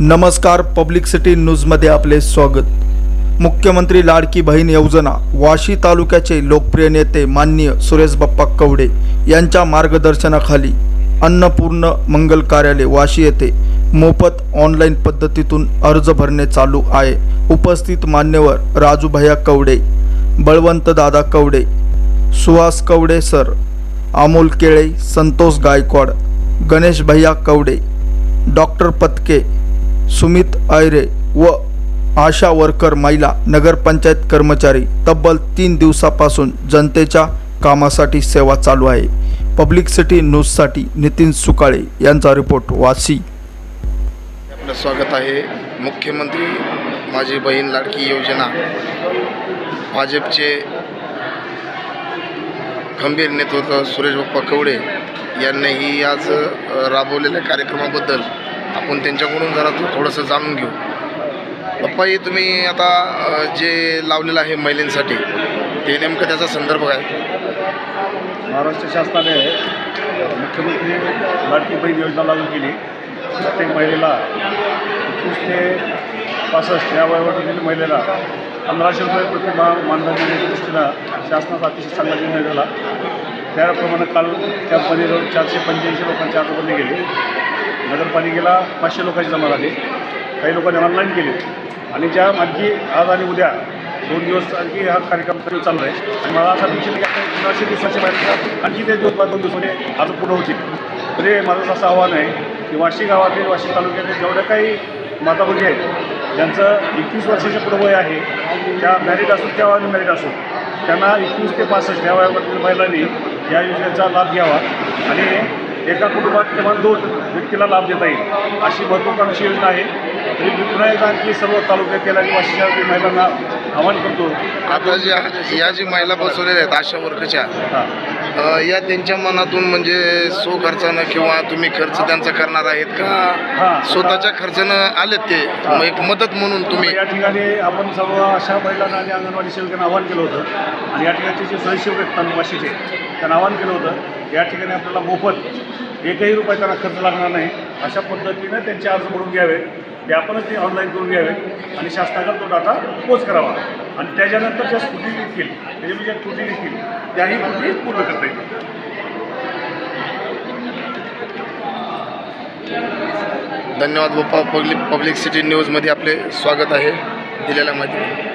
नमस्कार public city न्यूजमध्ये आपले स्वागत. मुख्यमंत्री लाडकी बहीण योजना वाशी तालुक्याचे लोकप्रिय नेते माननीय सुरेश बाप्पा कवडे यांच्या मार्गदर्शनाखाली अन्नपूर्ण मंगल कार्यालय वाशी येथे मोफत ऑनलाईन पद्धतीतून अर्ज भरणे चालू आहे. उपस्थित मान्यवर राजू भैया कवडे बळवंत दादा कवडे सुहास कवडे सर अमोल केळे संतोष गायकवाड गणेश भैया कवडे डॉक्टर पत्के सुमित आयरे व आशा वर्कर महिला नगरपंचायत कर्मचारी तब्बल तीन दिवसापासून जनतेच्या कामासाठी सेवा चालू आहे. पब्लिक सिटी न्यूजसाठी नितीन सुकाळे यांचा रिपोर्ट वासी आपलं स्वागत आहे. मुख्यमंत्री माझी बहीण लाडकी योजना भाजपचे खंबीर नेतृत्व सुरेश बाप्पा कवडे यांनीही आज राबवलेल्या कार्यक्रमाबद्दल आपण त्यांच्याकडून जरा तू थोडंसं जाणून घेऊ. पप्पा हे तुम्ही आता जे लावलेलं आहे महिलांसाठी ते नेमकं त्याचा संदर्भ काय? महाराष्ट्र शासनाने मुख्यमंत्री लाडकी बहीण योजना लागू केली. प्रत्येक महिलेला एकवीस ते पासष्ट या वयोगटातील महिलेला पंधराशे रुपये प्रतिभा मानधन देण्याच्या दृष्टीनं शासनाचा अतिशय चांगला निर्णय झाला. त्याप्रमाणे काल त्या परीजवळ चारशे पंच्याऐंशी लोकांच्या आतमध्ये गेले. नगरपालिकेला पाचशे लोकांची जमा झाली. काही लोकांनी ऑनलाईन केले. आणि ज्या आणखी आज आणि उद्या दोन दिवस आणखी हा कार्यक्रम चालू आहे. आणि मला असा विचार की आता पंधराशे दिवसाच्या बाहेर आणखी ते दिवस दोन दिवसामध्ये आज पूर्ण होतील. तरी माझं असं आव्हान आहे की वाशी गावातील वाशी तालुक्यातील जेवढ्या काही माता भगिनी आहेत ज्यांचं एकवीस वर्षाचे पुढं वय आहे त्या मॅरिड असो त्या अनमॅरिड असो त्यांना एकवीस ते पासष्ट या वयामधील महिलांनी या योजनेचा लाभ घ्यावा. आणि एका कुटुंबात किमान दोन व्यक्तीला लाभ देता येईल अशी महत्त्वाकांक्षी योजना आहे. तरी मी पुन्हा एकदा आणखी सर्व तालुक्यातील आणि महिलांना आवाहन करतो. आता ज्या या जी महिला बसवलेल्या आहेत आशा वर्कच्या अ, या त्यांच्या मनातून म्हणजे सो खर्चानं किंवा तुम्ही खर्च त्यांचा करणार आहेत का? हां. स्वतःच्या खर्चानं आलेत ते. मग एक मदत म्हणून तुम्ही या ठिकाणी आपण सर्व अशा महिलांना आणि अंगणवाडी सेविकांना आवाहन केलं होतं. आणि या ठिकाणचे जे स्वयंसेवक आहेत तालुकाशीचे त्यांना आवाहन केलं होतं. या ठिकाणी आपल्याला मोफत एकही रुपये त्यांना खर्च लागणार नाही. अशा पद्धतीनं त्यांचे अर्ज भरून घ्यावे. ते आपणच ते ऑनलाईन करून घ्यावे. आणि शासनाकडे तो डाटा पोच करावा. आणि त्याच्यानंतर ज्या स्कुटी निघतील त्याच्यामध्ये ज्या त्रुटी निघतील त्याही त्रुटी पूर्ण करता येतील. धन्यवाद बाप्पा पब्लिक पब्लिक सिटी न्यूजमध्ये आपले स्वागत आहे दिलेल्या माहिती